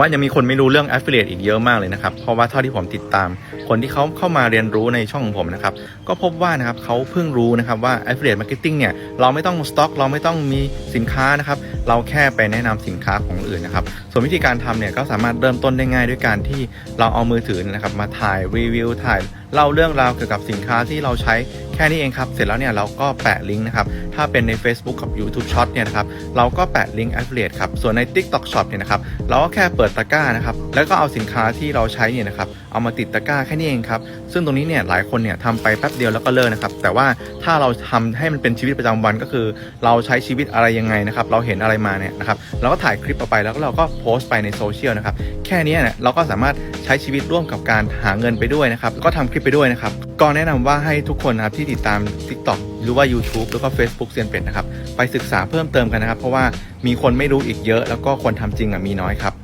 ว่ายังมีคนไม่รู้เรื่อง affiliate อีกเยอะมากเลยนะครับ เพราะว่าเท่าที่ผมติดตาม คนที่เขาเข้ามาเรียนรู้ในช่องของผมนะครับ ก็พบว่านะครับเขาเพิ่งรู้นะครับว่า affiliate marketing เนี่ย เราไม่ต้องสต็อกเราไม่ต้องมีสินค้านะครับ เราแค่ไปแนะนำสินค้าของอื่นนะครับ ส่วนวิธีการทำเนี่ยก็สามารถเริ่มต้นได้ง่ายด้วยการที่เราเอามือถือนะครับมาถ่ายรีวิวถ่าย เล่าเรื่องราวเกี่ยวกับสินค้าที่เราใช้แค่นี้เองครับ เสร็จแล้วเนี่ยเราก็แปะลิงก์นะครับ ถ้าเป็นใน Facebook กับ YouTube Short เนี่ยนะครับ เราก็แปะลิงก์ affiliate ครับ ส่วนใน TikTok Shop เนี่ยนะครับ เราก็แค่เปิดตะกร้านะครับ แล้วก็เอาสินค้าที่เราใช้เนี่ยนะครับ เอามาติดตะกร้าแค่นี้เองครับ ซึ่งตรงนี้เนี่ยหลายคนเนี่ยทำไปแป๊บเดียวแล้วก็เลิกนะครับ แต่ว่าถ้าเราทำให้มันเป็นชีวิตประจำวันก็คือ เราใช้ชีวิตอะไรยังไงนะครับ เราเห็นอะไรมาเนี่ยนะครับ เราก็ถ่ายคลิปออกไปแล้วก็เราก็โพสต์ไปในโซเชียลนะครับ แค่นี้เนี่ยเราก็สามารถใช้ชีวิตร่วมกับการหาเงินไปด้วยนะครับ ก็ทำคลิปไปด้วยนะครับ ก็แนะนำว่าให้ทุกคนนะครับที่ติดตาม TikTok หรือว่า YouTube แล้วก็ Facebook เซียนเป็ดนะครับ ไปศึกษาเพิ่มเติมกันนะครับ เพราะว่ามีคนไม่รู้อีกเยอะ แล้วก็คนทำจริงอะมีน้อยครับ